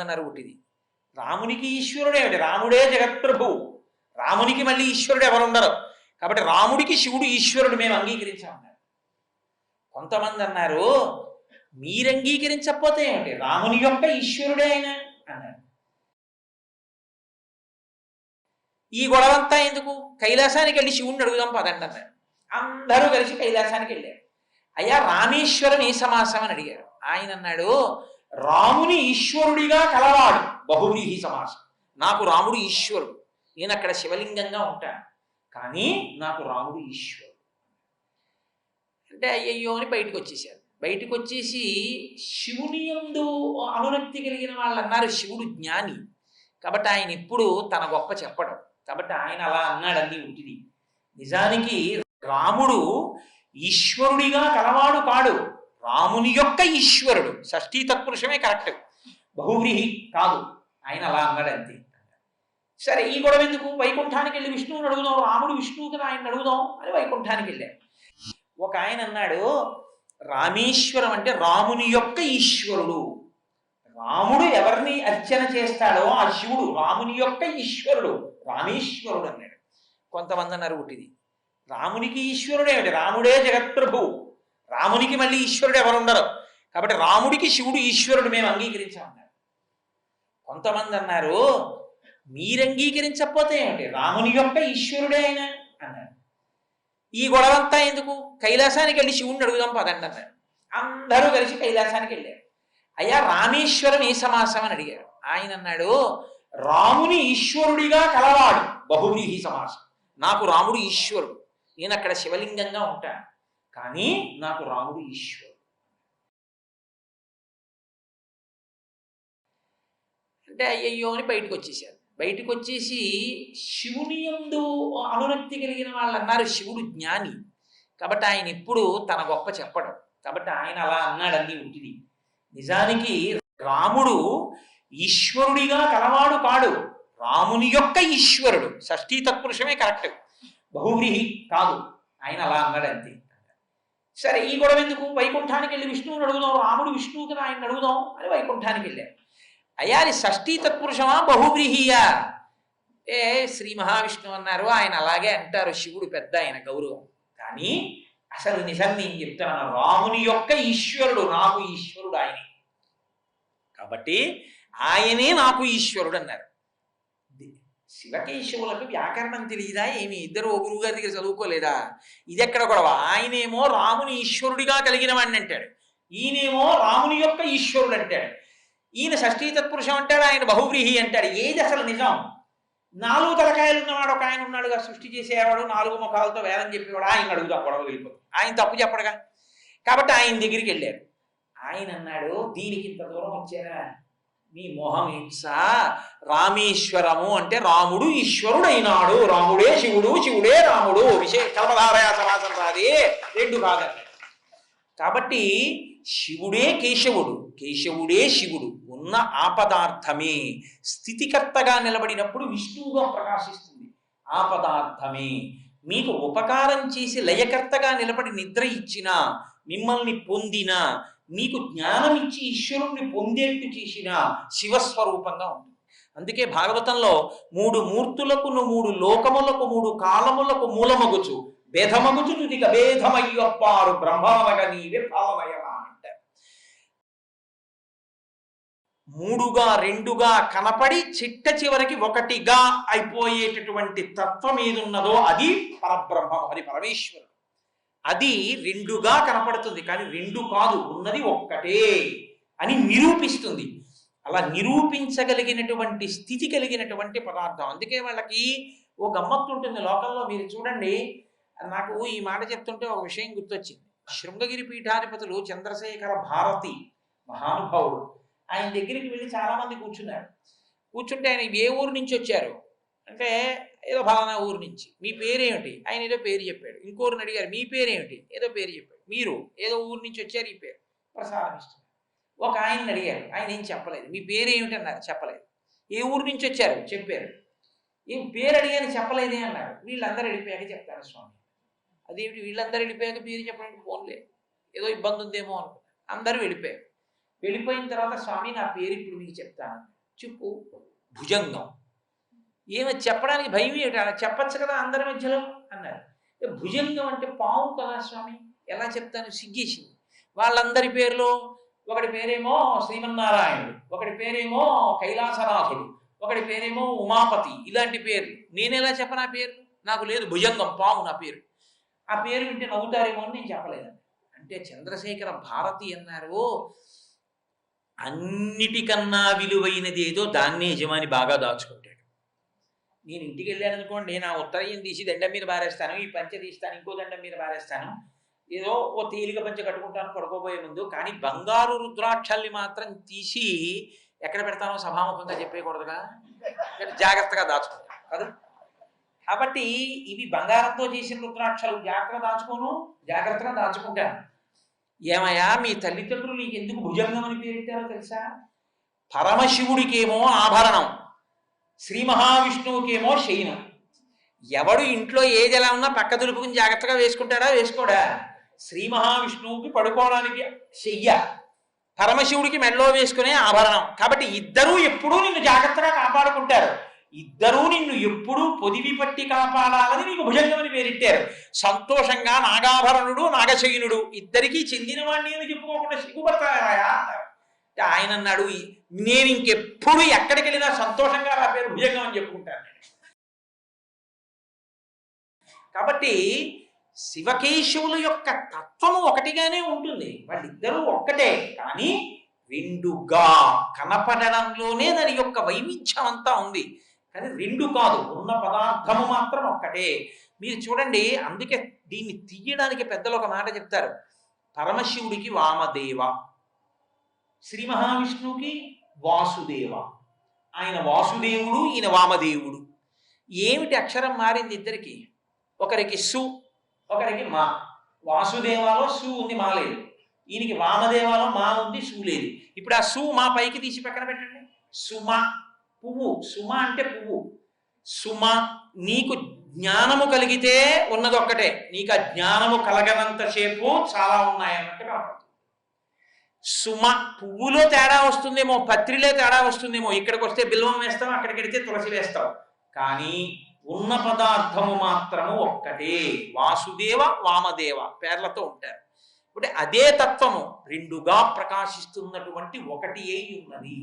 అన్నారు ఒకటిది రామునికి ఈశ్వరుడే రాముడే జగత్ప్రభువు రామునికి మళ్ళీ ఈశ్వరుడు ఎవరు ఉండరు కాబట్టి రాముడికి శివుడు ఈశ్వరుడు మేము అంగీకరించామన్నారు. కొంతమంది అన్నారు మీరు అంగీకరించకపోతే ఏమిటి? రాముని యొక్క ఈశ్వరుడే ఆయన అన్నారు. ఈ గొడవంతా ఎందుకు? కైలాసానికి వెళ్ళి శివుణ్ణి అడుగుదాం పదండి అన్నారు. అందరూ కలిసి కైలాసానికి వెళ్ళారు. అయ్యా రామేశ్వరం ఏ సమాసం అని అడిగారు. ఆయన అన్నాడు రాముని ఈశ్వరుడిగా కలవాడు బహువ్రీహి సమాసం. నాకు రాముడు ఈశ్వరుడు. నేను అక్కడ శివలింగంగా ఉంటాను. కానీ నాకు రాముడు ఈశ్వరుడు. అంటే అయ్యయ్యో అని బయటకు వచ్చేసారు. బయటకు వచ్చేసి శివుని యందు అనురక్తి కలిగిన వాళ్ళు అన్నారు శివుడు జ్ఞాని. కాబట్టి ఆయన ఎప్పుడు తన గొప్ప చెప్పడం. కాబట్టి ఆయన అలా అన్నాడు అన్ని ఉంటుంది నిజానికి రాముడు ఈశ్వరుడిగా కలవాడు కాడు. రాముని యొక్క ఈశ్వరుడు. షష్ఠీ తత్పురుషమే కరెక్ట్. బహువ్రీహి కాదు. ఆయన అలా అన్నాడు అంతే. సరే ఈ గొడవ ఎందుకు? వైకుంఠానికి వెళ్ళి విష్ణువుని అడుగుదాం. రాముడు విష్ణువు కదా ఆయన అడుగుదాం అని వైకుంఠానికి వెళ్ళారు ఒక ఆయన అన్నాడు రామేశ్వరం అంటే రాముని యొక్క ఈశ్వరుడు. రాముడు ఎవరిని అర్చన చేస్తాడో ఆ శివుడు రాముని యొక్క ఈశ్వరుడు. రామేశ్వరుడు అన్నాడు. కొంతమంది అన్నారు ఒకటిది రామునికి ఈశ్వరుడు ఏమిటి రాముడే జగత్ప్రభువు రామునికి మళ్ళీ ఈశ్వరుడు ఎవరు ఉండరు. కాబట్టి రాముడికి శివుడు ఈశ్వరుడు మేము అంగీకరించామన్నారు కొంతమంది అన్నారు మీరు అంగీకరించకపోతే ఏమిటి? రాముని యొక్క ఈశ్వరుడే ఆయన అన్నారు. ఈ గొడవంతా ఎందుకు? కైలాసానికి వెళ్ళి శివుణ్ణి అడుగుదాం పదండి అన్నారు. అందరూ కలిసి కైలాసానికి వెళ్ళారు. అయ్యా రామేశ్వరం ఏ సమాసం అని అడిగారు. ఆయన అన్నాడు రాముని ఈశ్వరుడిగా కలవాడు బహువ్రీహి సమాసం. నాకు రాముడు ఈశ్వరుడు. నేను అక్కడ శివలింగంగా ఉంటాను. కానీ నాకు రాముడు ఈశ్వరుడు. అంటే అయ్యయ్యో అని బయటకు వచ్చేసారు. బయటకు వచ్చేసి శివుని యందు అనురక్తి కలిగిన వాళ్ళు అన్నారు శివుడు జ్ఞాని. కాబట్టి ఆయన ఎప్పుడు తన గొప్ప చెప్పడం. కాబట్టి ఆయన అలా అన్నాడు అన్ని ఉంటుంది నిజానికి రాముడు ఈశ్వరుడిగా కలవాడు కాడు. రాముని యొక్క ఈశ్వరుడు. షష్ఠీ తత్పురుషమే కరెక్ట్. బహువ్రీహి కాదు. ఆయన అలా అన్నాడు అంతే సరే ఈ గొడవ ఎందుకు? వైకుంఠానికి వెళ్ళి విష్ణువుని అడుగుదాం రాముడు విష్ణువు కదా ఆయన అడుగుదాం అని వైకుంఠానికి వెళ్ళారు అయ్యా అది షష్ఠీ తత్పురుషమా బహువ్రీహియా. ఏ శ్రీ మహావిష్ణువు అన్నారు ఆయన అలాగే అంటారు శివుడు పెద్ద ఆయన గౌరవం. కానీ అసలు నిజం నేను చెప్తాను రాముని యొక్క ఈశ్వరుడు నాకు ఈశ్వరుడు ఆయనే. కాబట్టి ఆయనే నాకు ఈశ్వరుడు అన్నారు. శివకేశవులకు వ్యాకరణం తెలియదా ఏమి? ఇద్దరు ఓ గురువు గారి దగ్గర చదువుకోలేదా? ఇది ఎక్కడ గొడవ? ఆయనేమో రాముని ఈశ్వరుడిగా కలిగిన వాడిని అంటాడు. ఈయనేమో రాముని యొక్క ఈశ్వరుడు అంటాడు. ఈయన షష్ఠీ తత్పురుషం అంటాడు ఆయన బహువ్రీహి అంటాడు. ఏది అసలు నిజం? నాలుగు తలకాయలు ఉన్నవాడు ఒక ఆయన ఉన్నాడుగా సృష్టి చేసేవాడు నాలుగు ముఖాలతో వేలం చెప్పేవాడు ఆయన అడుగుదా గొడవ వెళ్ళిపోతుంది ఆయన తప్పు చెప్పడుగా. కాబట్టి ఆయన దగ్గరికి వెళ్ళారు. ఆయన అన్నాడు దీనికి ఇంత దూరం వచ్చారా మీ మొహం హింస రామేశ్వరము అంటే రాముడు ఈశ్వరుడైనాడు. రాముడే శివుడు శివుడే రాముడు. విశేష కల్పధారయ సమాసం రాది. రెండు కాదండి. కాబట్టి శివుడే కేశవుడు కేశవుడే శివుడు ఉన్న ఆపదార్థమే. స్థితికర్తగా నిలబడినప్పుడు విష్ణువుగా ప్రకాశిస్తుంది. ఆపదార్థమే. మీకు ఉపకారం చేసి లయకర్తగా నిలబడి నిద్ర ఇచ్చిన మిమ్మల్ని పొందిన నీకు జ్ఞానం ఇచ్చి ఈశ్వరుణ్ణి పొందేట్టు చేసిన శివస్వరూపంగా ఉంటుంది. అందుకే భాగవతంలో మూడు మూర్తులకు మూడు లోకములకు మూడు కాలములకు మూలమగుచు భేదమగుచు తుదిక భేదమయ్యొప్పారు బ్రహ్మమగ నీవే భావమయమా అంటారు మూడుగా రెండుగా కనపడి చిట్ట చివరికి ఒకటిగా అయిపోయేటటువంటి తత్వం ఏదున్నదో అది పరబ్రహ్మం అది పరమేశ్వరుడు. అది రెండుగా కనపడుతుంది కానీ రెండు కాదు ఉన్నది ఒక్కటే అని నిరూపిస్తుంది. అలా నిరూపించగలిగినటువంటి స్థితి కలిగినటువంటి పదార్థం. అందుకే వాళ్ళకి ఓ గమ్మత్తు ఉంటుంది లోకంలో. మీరు చూడండి నాకు ఈ మాట చెప్తుంటే ఒక విషయం గుర్తొచ్చింది. శృంగగిరి పీఠాధిపతులు చంద్రశేఖర భారతి మహానుభావుడు. ఆయన దగ్గరికి వెళ్ళి చాలామంది కూర్చున్నారు. కూర్చుంటే ఆయన ఏ ఊరు నుంచి వచ్చారు? అంటే ఏదో ఫలానా ఊరు నుంచి. మీ పేరేమిటి? ఆయన ఏదో పేరు చెప్పాడు. ఇంకోరిని అడిగారు మీ పేరేమిటి? ఏదో పేరు చెప్పాడు. మీరు ఏదో ఊరు నుంచి వచ్చారు ఈ పేరు. ప్రసాదం ఒక ఆయన్ని అడిగారు. ఆయన ఏం చెప్పలేదు. మీ పేరేమిటి అన్నారు. చెప్పలేదు. ఏ ఊరు నుంచి వచ్చారు? చెప్పారు. ఏం పేరు అడిగాను చెప్పలేదే అన్నారు. వీళ్ళందరూ వెళ్ళిపోయాక చెప్తారు స్వామి. అదేమిటి? వీళ్ళందరూ వెళ్ళిపోయాక పేరు చెప్పడానికి ఫోన్లే ఏదో ఇబ్బంది ఉందేమో అనుకున్నారు. అందరూ వెళ్ళిపోయారు. వెళ్ళిపోయిన తర్వాత స్వామి నా పేరు ఇప్పుడు మీకు చెప్తాను. చెప్పు. భుజంగం. ఏమో చెప్పడానికి భయం ఏమిటి? అలా చెప్పచ్చు కదా అందరి మధ్యలో? అన్నారు. భుజంగం అంటే పాము కదా స్వామి? ఎలా చెప్తాను? సిగ్గేసింది. వాళ్ళందరి పేర్లు ఒకటి పేరేమో శ్రీమన్నారాయణుడు ఒకటి పేరేమో కైలాసనాథుడు ఒకటి పేరేమో ఉమాపతి ఇలాంటి పేర్లు. నేనెలా చెప్ప నా పేరు? నాకు లేదు భుజంగం పాము నా పేరు. ఆ పేరు వింటే నవ్వుతారేమో అని నేను చెప్పలేదండి. అంటే చంద్రశేఖర భారతి అన్నారు అన్నిటికన్నా విలువైనది ఏదో దాన్నే యజమాని బాగా దాచుకుంటాడు. నేను ఇంటికి వెళ్ళాను అనుకోండి నా ఉత్తరయం తీసి దండం మీద బారేస్తాను ఈ పంచ తీస్తాను ఇంకో దండం మీద బారేస్తాను ఏదో ఓ తేలిక పంచ కట్టుకుంటాను పడుకోబోయే ముందు. కానీ బంగారు రుద్రాక్షల్ని మాత్రం తీసి ఎక్కడ పెడతానో సభాముఖంగా చెప్పేయకూడదుగా? జాగ్రత్తగా దాచుకుంటాను కదా? కాబట్టి ఇవి బంగారంతో చేసిన రుద్రాక్షలు జాగ్రత్తగా దాచుకోను జాగ్రత్తగా దాచుకుంటాను. ఏమయ్యా మీ తల్లిదండ్రులు నీకు ఎందుకు భుజంగం అని పెట్టారో తెలుసా? పరమశివుడికేమో ఆభరణం. శ్రీ మహావిష్ణువుకేమో శయనం ఎవడు ఇంట్లో ఏది ఎలా ఉన్నా పక్క దులుపుకుని జాగ్రత్తగా వేసుకుంటాడా వేసుకోడా? శ్రీ మహావిష్ణువుకి పడుకోవడానికి శయ్య పరమశివుడికి మెడలో వేసుకునే ఆభరణం. కాబట్టి ఇద్దరూ ఎప్పుడూ నిన్ను జాగ్రత్తగా కాపాడుకుంటారు. ఇద్దరూ నిన్ను ఎప్పుడూ పొదివి పట్టి కాపాడాలని నీకు భుజంగమని పేరెట్టారు. సంతోషంగా నాగాభరణుడు నాగశయనుడు ఇద్దరికీ చెందిన వాడిని అని చెప్పుకోకుండా సిగ్గుపడతాయా అంటారు ఆయన అన్నాడు నేను ఇంకెప్పుడు ఎక్కడికి వెళ్ళినా సంతోషంగా నా పేరు భుజంగం అని చెప్పుకుంటాను. కాబట్టి శివకేశవుల యొక్క తత్వము ఒకటిగానే ఉంటుంది. వాళ్ళిద్దరూ ఒక్కటే కానీ రెండుగా కనపడడంలోనే దాని యొక్క వైవిధ్యం అంతా ఉంది. కానీ రెండు కాదు ఉన్న పదార్థము మాత్రం ఒక్కటే. మీరు చూడండి అందుకే దీన్ని తీయడానికి పెద్దలు ఒక మాట చెప్తారు. పరమశివుడికి వామదేవ. శ్రీ మహావిష్ణువుకి వాసుదేవ. ఆయన వాసుదేవుడు ఈయన వామదేవుడు. ఏమిటి అక్షరం మారింది ఇద్దరికి? ఒకరికి సు ఒకరికి మా. వాసుదేవాలో సు ఉంది మా లేదు. ఈయనకి వామదేవాలో మా ఉంది సు లేదు. ఇప్పుడు ఆ సు మా పైకి తీసి పక్కన పెట్టండి. సుమ పువ్వు. సుమ అంటే పువ్వు. సుమ నీకు జ్ఞానము కలిగితే ఉన్నదొక్కటే. నీకు ఆ జ్ఞానము కలగనంతసేపు చాలా ఉన్నాయి అన్నట్టు కనపడుతుంది సుమ పువ్వులో తేడా వస్తుందేమో పత్రిలో తేడా వస్తుందేమో ఇక్కడికి వస్తే బిల్వం వేస్తాం అక్కడికి వెడితే తులసి వేస్తాం. కానీ ఉన్న పదార్థము మాత్రము ఒక్కటే వాసుదేవ వామదేవ పేర్లతో ఉంటారు. అంటే అదే తత్వము రెండుగా ప్రకాశిస్తున్నటువంటి ఒకటి అయి ఉన్నది